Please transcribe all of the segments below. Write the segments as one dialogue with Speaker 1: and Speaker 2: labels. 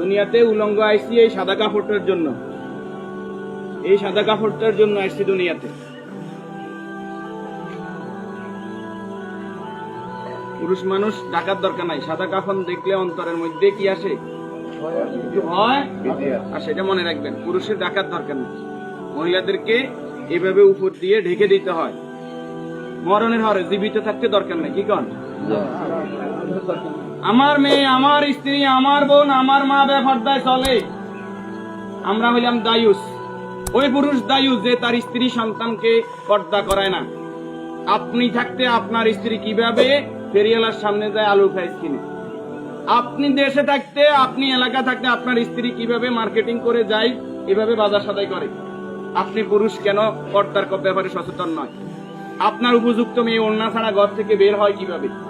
Speaker 1: দুনিয়াতে উলঙ্গ আইসি এই সাদা কাপড়টার জন্য। এই সাদা কাপড়টার জন্য আইসি দুনিয়াতে। পুরুষ মানুষ ডাকার দরকার নাই। সাদা কাফন দেখলে অন্তরের মধ্যে কি আসে? হয়। আর সেটা মনে রাখবেন, পুরুষের ডাকার দরকার নাই। মহিলাদেরকে এভাবে উপর দিয়ে ঢেকে দিতে হয়। মরণের হরে জীবিত থাকতে দরকার নাই, কি কন? আমার মেয়ে, আমার স্ত্রী, আমার বোন, আমার মা ব্যাপারটায় চলে। আমরা হইলাম দায়ুস। ওই পুরুষ দায়ুস যে তার স্ত্রী সন্তানকে পর্দা করায় না। আপনি থাকতে আপনার স্ত্রী কীভাবে ফেরিয়ালার সামনে যায় আলু ফ্রাইস কিনে? আপনি দেশে থাকতে, আপনি এলাকা থাকতে আপনার স্ত্রী কীভাবে মার্কেটিং করে যায়, এভাবে বাজার সদাই করে? আপনি পুরুষ কেন পর্দার ব্যাপারে সচেতন নয়? আপনার উপযুক্ত মেয়ে অন্য ছাড়া ঘর থেকে বের হয় কীভাবে?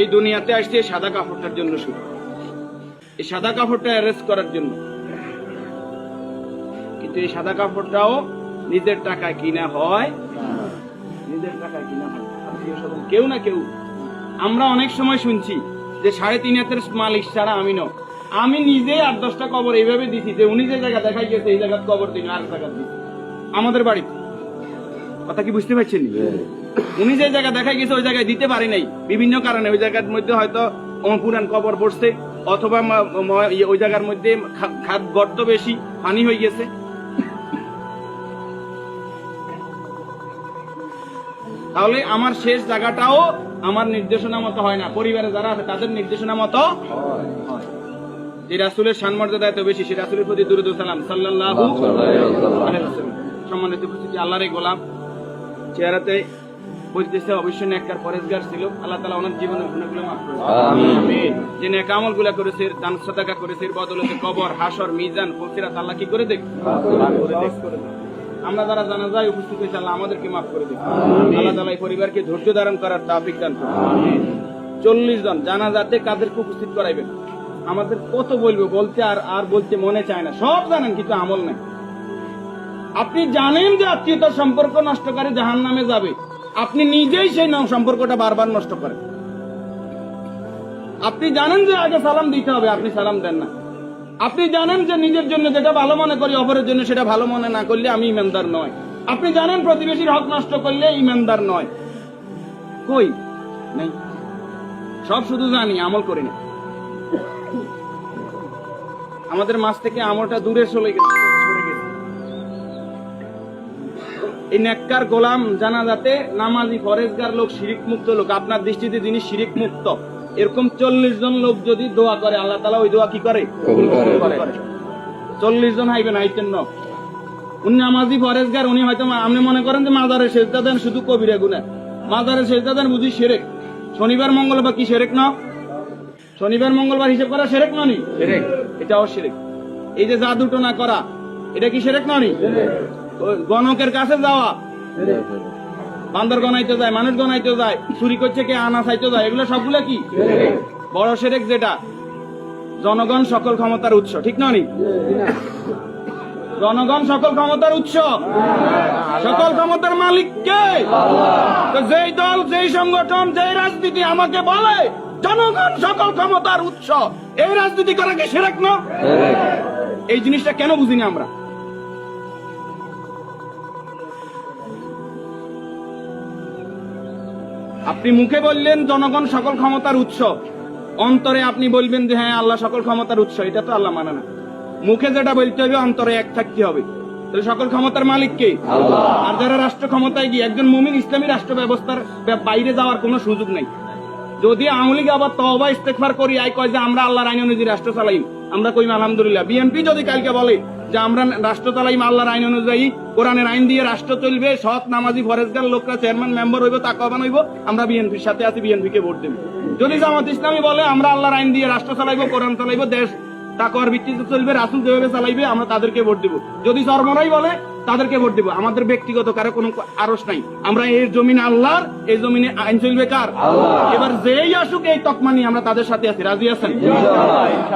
Speaker 1: এই দুনিয়াতে আসছে সাদা কাপড়টার জন্য শুধু। এই সাদা কাপড়টা অ্যারেস্ট করার জন্য। কিন্তু এই সাদা কাপড়টাও নিজের টাকায় কিনা হয়। নিজের টাকায় কিনা হয়। কেউ না কেউ। আমরা অনেক সময় শুনছি যে সাড়ে তিন হাতের মালিক ছাড়া আমি ন আমি নিজে আট দশটা কবর এইভাবে দিছি যে উনি যে জায়গা দেখাই গেছে এই জায়গার কবর দিন, আর জায়গা দিছি আমাদের বাড়িতে। কথা কি বুঝতে পারছেন? উনি যে জায়গা দেখাই গেছে, ওই জায়গায় দিতে পারি নাই। বিভিন্ন কারণে ওই জায়গার মধ্যে হয়তো পুরান কবর পড়ছে, অথবা ওই জায়গার মধ্যে খাদ গর্ত বেশি, পানি হয়ে গেছে। তাহলে আমার শেষ জায়গাটাও আমার নির্দেশনা মতো হয় না। পরিবারে যারা আছে, তাদের নির্দেশনা মতো। যে রাসুলের সম্মর্যাদা এত বেশি, সে রাসুলের প্রতি দুরুদ সালাম। ওয়াসাল্লাম। সম্মানিত উপস্থিতি, আল্লাহর গোলাম। চেহারাতে বলতেছে অবশ্যই নেককার পরেজগার ছিল। আল্লাহ তাআলা ওনার জীবনের গুণাগুলো মাফ করে যে নেক আমলগুলা করেছে দান সাদাকা করেছে বদলতে কবর হাসর মিজান ফকিরাত আল্লাহ কি করে দেখ। আমরা যারা জানাজায় উপস্থিত হয়েছে আল্লাহ আমাদেরকে মাফ করে দেখ আল্লাহ তাআলা এই পরিবারকে ধৈর্য ধারণ করার তাওফিক দান চল্লিশ জন জানাজাতে কাদেরকে উপস্থিত করাইবেন? আমাদের কত বলব বলতে আর আর বলতে মনে চায় না। সব জানেন কিন্তু আমল নাই। আপনি জানেন যে আত্মীয়তার সম্পর্ক নষ্ট করে জাহান নামে যাবে। আপনি নিজেই সেই ন- সম্পর্কটা বারবার নষ্ট করেন। আপনি জানেন যে আগে সালাম দিতে হবে, আপনি সালাম দেন না। আপনি জানেন যে নিজের জন্য যেটা ভালো মনে করি, অপরের জন্য সেটা ভালো মনে না করলে আমি ইমানদার নয় আপনি জানেন প্রতিবেশীর হক নষ্ট করলে ইমানদার নয় কই? নেই। সব শুধু জানি, আমল করি না। আমাদের মাছ থেকে আমলটা দূরে চলে গেছে। এই নেককার গোলাম জানা যাতে নামাজি ফরেজগার লোক শিরিক মুক্ত লোক আপনার দৃষ্টিতে যিনি শিরিক মুক্ত এরকম চল্লিশ জন লোক যদি দোয়া করে আল্লাহ তালা ওই দোয়া কি করে? চল্লিশ জন হাইবেন আইতেন ন। উনি নামাজি ফরেজগার উনি হয়তো আপনি মনে করেন যে মাজারে সেজদা দেন শুধু কবিরা গুনা মাজারে সেজদা দেন বুঝি সেরেক। শনিবার মঙ্গলবার কি সেরেক না? শনিবার মঙ্গলবার হিসেব করা সেরেক ননি সেরেক। এটাও সেরেক। এই যে জাদু টোনা করা এটা কি সেরেক ননি গণকের কাছে যাওয়া। বান্দর গনাইতে যায় মানুষ গনাইতে যায় চুরি করছে কে আনা চাইতে যায় এগুলো সবগুলো কি? বড় সেরেক যেটা। জনগণ সকল ক্ষমতার উৎস ঠিক ননি জনগণ সকল ক্ষমতার উৎস। সকল ক্ষমতার মালিক কে? যেই দল যেই সংগঠন যেই রাজনীতি আমাকে বলে জনগণ সকল ক্ষমতার উৎস। এই রাজনীতি করা কি সেরেক না? এই জিনিসটা কেন বুঝিনি আমরা? আপনি মুখে বললেন জনগণ সকল ক্ষমতার উৎস। অন্তরে আপনি বলবেন যে হ্যাঁ আল্লাহ সকল ক্ষমতার উৎস। এটা তো আল্লাহ মানে না। মুখে যেটা বলতে হবে অন্তরে এক থাকতে হবে। তাহলে সকল ক্ষমতার মালিক কে? আর যারা রাষ্ট্র ক্ষমতায় গিয়ে একজন মুমিন ইসলামী রাষ্ট্র ব্যবস্থার বাইরে যাওয়ার কোনো সুযোগ নাই। যদি আওয়ামী লীগ আবার তহবা ইস্তেকফার করি আই কয় যে আমরা আল্লাহর আইন অনুযায়ী রাষ্ট্র চালাইম আমরা কইম আলহামদুলিল্লাহ। বিএনপি যদি কালকে বলে যে আমরা রাষ্ট্র চালাইম আল্লাহর আইন অনুযায়ী কোরআনের আইন দিয়ে রাষ্ট্র চলবে সৎ নামাজি ফরেজগার লোকরা চেয়ারম্যান মেম্বার হইব তাকওয়াবান হইব আমরা বিএনপির সাথে আছি বিএনপি কে ভোট দেব। যদি জামাত ইসলামী বলে আমরা আল্লাহর আইন দিয়ে রাষ্ট্র চালাইবো কোরআন চালাইবো দেশ তাকওয়ার ভিত্তিতে চলবে রাসুল যেভাবে চালাইবে আমরা তাদেরকে ভোট দিব। যদি চরমরাই বলে তাদেরকে ভোট দিব। আমাদের ব্যক্তিগত কারও কোনো আরস নাই। আমরা এই জমিন আল্লাহর এই জমিনে আইন চলবে কার? এবার যেই আসুক এই তকমানি আমরা তাদের সাথে আছি। রাজি আছেন?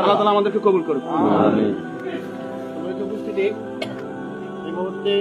Speaker 1: আল্লাহ তালা আমাদেরকে কবুল
Speaker 2: উপস্থিতি এই মুহূর্তে